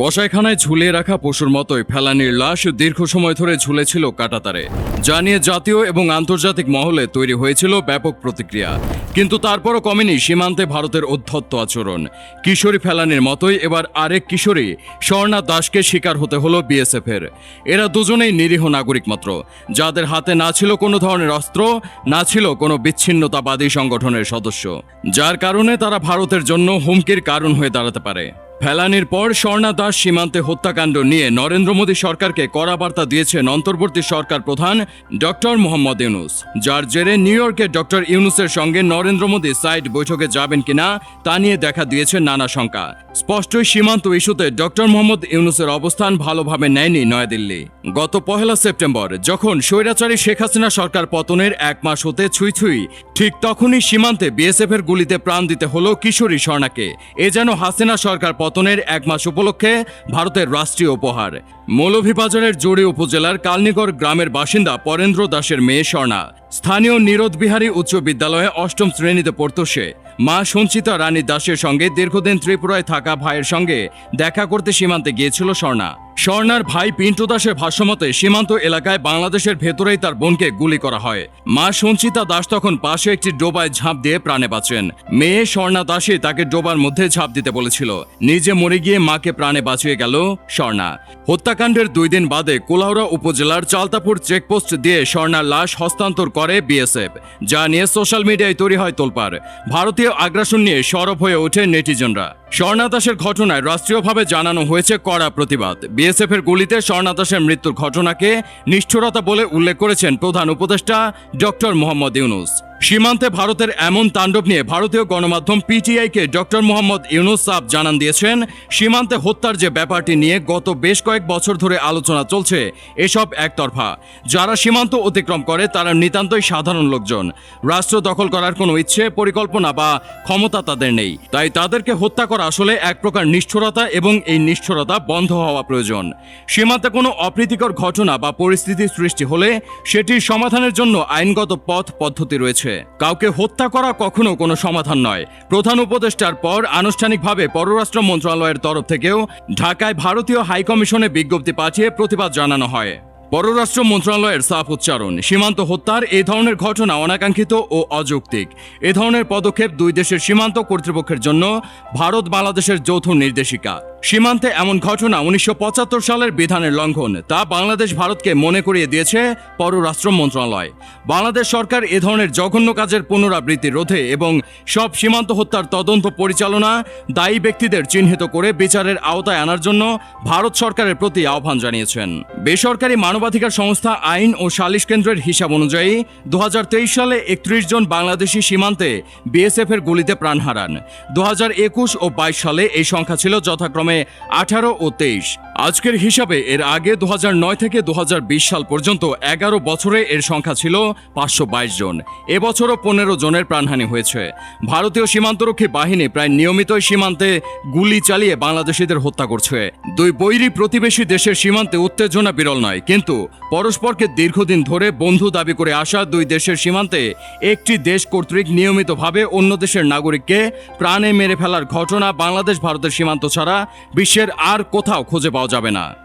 কষাইখানায় ঝুলিয়ে রাখা পশুর মতোই ফেলানির লাশ দীর্ঘ সময় ধরে ঝুলেছিল কাটাতারে, যা নিয়ে জাতীয় এবং আন্তর্জাতিক মহলে তৈরি হয়েছিল ব্যাপক প্রতিক্রিয়া। কিন্তু তারপরও কমেনি সীমান্তে ভারতের অধ্যত্ত আচরণ। কিশোরী ফেলানির মতোই এবার আরেক কিশোরী স্বর্ণা দাসকে শিকার হতে হলো বিএসএফের। এরা দুজনেই নিরীহ নাগরিক মাত্র, যাদের হাতে না ছিল কোনো ধরনের অস্ত্র, না ছিল কোনো বিচ্ছিন্নতাবাদী সংগঠনের সদস্য, যার কারণে তারা ভারতের জন্য হুমকির কারণ হয়ে দাঁড়াতে পারে। ফেলানির পর স্বর্ণা দাস সীমান্তে হত্যাকাণ্ড নিয়ে নরেন্দ্র মোদী সরকারকে কড়া বার্তা দিয়েছেন অন্তর্বর্তী সরকার প্রধান ডক্টর মোহাম্মদ ইউনুস। যার জেরে নিউ ইয়র্কে ডক্টর ইউনুসের সঙ্গে নরেন্দ্র মোদী সাইড বৈঠকে যাবেন কিনা তা নিয়ে দেখা দিয়েছে নানা শঙ্কা। স্পষ্টই সীমান্ত ইস্যুতে ডক্টর মোহাম্মদ ইউনুসের অবস্থান ভালোভাবে নেয়নি নয়াদিল্লি। গত পহেলা সেপ্টেম্বর, যখন স্বৈরাচারী শেখ হাসিনা সরকার পতনের এক মাস হতে ছুঁই ছুঁই, ঠিক তখনই সীমান্তে বিএসএফ এর গুলিতে প্রাণ দিতে হলো কিশোরী স্বর্ণাকে। এ যেন হাসিনা সরকার পতনের এক মাস উপলক্ষে ভারতের রাষ্ট্রীয় উপহার। মৌলভীবাজারের জোড়ে উপজেলার কালনিগড় গ্রামের বাসিন্দা পরেন্দ্র দাসের মেয়ে স্বর্ণা। স্থানীয় নিরোধবিহারী উচ্চ বিদ্যালয়ে অষ্টম শ্রেণীতে পড়ত সে। মা সঞ্চিতা রানী দাসের সঙ্গে দীর্ঘদিন ত্রিপুরায় থাকা ভাইয়ের সঙ্গে দেখা করতে সীমান্তে গিয়েছিল স্বর্ণা। স্বর্ণার ভাই পিন্টু দাসের ভাষ্যমতে, সীমান্ত এলাকায় বাংলাদেশের ভেতরেই তার বোনকে গুলি করা হয়। মা সঞ্চিতা দাস তখন পাশে একটি ডোবায় ঝাঁপ দিয়ে প্রাণে বাঁচেন। মেয়ে স্বর্ণা দাসই তাকে ডোবার মধ্যে ঝাঁপ দিতে বলেছিল। নিজে মরে গিয়ে মাকে প্রাণে বাঁচিয়ে গেল স্বর্ণা। হত্যাকাণ্ডের দুই দিন বাদে কোলাউড়া উপজেলার চালতাপুর চেকপোস্ট দিয়ে স্বর্ণার লাশ হস্তান্তর করে বিএসএফ, যা নিয়ে সোশ্যাল মিডিয়ায় তৈরি হয় তোলপার ভারতীয় আগ্রাসন নিয়ে সরব হয়ে ওঠে নেটিজনরা। স্বর্ণা দাসের ঘটনায় রাষ্ট্রীয়ভাবে জানানো হয়েছে কড়া প্রতিবাদ। বিএসএফ এর গুলিতে স্বর্ণাদাসের মৃত্যুর ঘটনাকে নিষ্ঠুরতা বলে উল্লেখ করেছেন প্রধান উপদেষ্টা ডক্টর মোহাম্মদ ইউনুস। সীমান্তে ভারতের এমন তাণ্ডব নিয়ে ভারতীয় গণমাধ্যম পিটিআইকে ডক্টর মোহাম্মদ ইউনুস সাব জানান দিয়েছেন, সীমান্তে হত্যার যে ব্যাপারটি নিয়ে গত বেশ কয়েক বছর ধরে আলোচনা চলছে এসব একতরফা। যারা সীমান্ত অতিক্রম করে, তারা নিতান্তই সাধারণ লোকজন। রাষ্ট্র দখল করার কোনো ইচ্ছে, পরিকল্পনা বা ক্ষমতা তাদের নেই। তাই তাদেরকে হত্যা করা আসলে এক প্রকার নিষ্ঠুরতা এবং এই নিষ্ঠুরতা বন্ধ হওয়া প্রয়োজন। সীমান্তে কোনো অপ্রীতিকর ঘটনা বা পরিস্থিতি সৃষ্টি হলে সেটির সমাধানের জন্য আইনগত পথ পদ্ধতি রয়েছে। কাউকে হত্যা করা কখনো কোনো সমাধান নয়। প্রধান উপদেষ্টার পর আনুষ্ঠানিকভাবে পররাষ্ট্র মন্ত্রণালয়ের তরফ থেকেও ঢাকায় ভারতীয় হাইকমিশনে বিজ্ঞপ্তি পাঠিয়ে প্রতিবাদ জানানো হয়। পররাষ্ট্র মন্ত্রণালয়ের সাফ উচ্চারণ, সীমান্ত হত্যার এই ধরনের ঘটনা অনাকাঙ্ক্ষিত ও অযৌক্তিক। এ ধরনের পদক্ষেপ দুই দেশের সীমান্ত কর্তৃপক্ষের জন্য ভারত বাংলাদেশের যৌথ নির্দেশিকা। সীমান্তে এমন ঘটনা উনিশশো পঁচাত্তর সালের বিধানের লঙ্ঘন, তা বাংলাদেশ ভারতকে মনে করিয়ে দিয়েছে পররাষ্ট্র মন্ত্রণালয়। বাংলাদেশ সরকার এ ধরনের জঘন্য কাজের পুনরাবৃত্তি রোধে এবং সব সীমান্ত হত্যার তদন্ত পরিচালনা দায়ী ব্যক্তিদের চিহ্নিত করে বিচারের আওতায় আনার জন্য ভারত সরকারের প্রতি আহ্বান জানিয়েছেন। বেসরকারি মানবাধিকার সংস্থা আইন ও সালিশ কেন্দ্রের হিসাব অনুযায়ী দু হাজার তেইশ সালে একত্রিশ জন বাংলাদেশি সীমান্তে বিএসএফ এর গুলিতে প্রাণ হারান। দু হাজার একুশ ও বাইশ সালে এই সংখ্যা ছিল যথাক্রমে আঠারো ও তেইশ। আজকের হিসাবে এর আগে দু হাজার নয় থেকে দু হাজার বিশ সাল পর্যন্ত এগারো বছরে এর সংখ্যা ছিল পাঁচশো বাইশ জন। এবছরও পনেরো জনের প্রাণহানি হয়েছে। ভারতীয় সীমান্তরক্ষী বাহিনী প্রায় নিয়মিতই সীমান্তে গুলি চালিয়ে বাংলাদেশিদের হত্যা করছে। দুই বৈরী প্রতিবেশী দেশের সীমান্তে উত্তেজনা বিরল নয়, কিন্তু পরস্পরকে দীর্ঘদিন ধরে বন্ধু দাবি করে আসা দুই দেশের সীমান্তে একটি দেশ কর্তৃক নিয়মিতভাবে অন্য দেশের নাগরিককে প্রাণে মেরে ফেলার ঘটনা বাংলাদেশ ভারতের সীমান্ত ছাড়া বিশ্বের আর কোথাও খুঁজে পাওয়া যাবে না।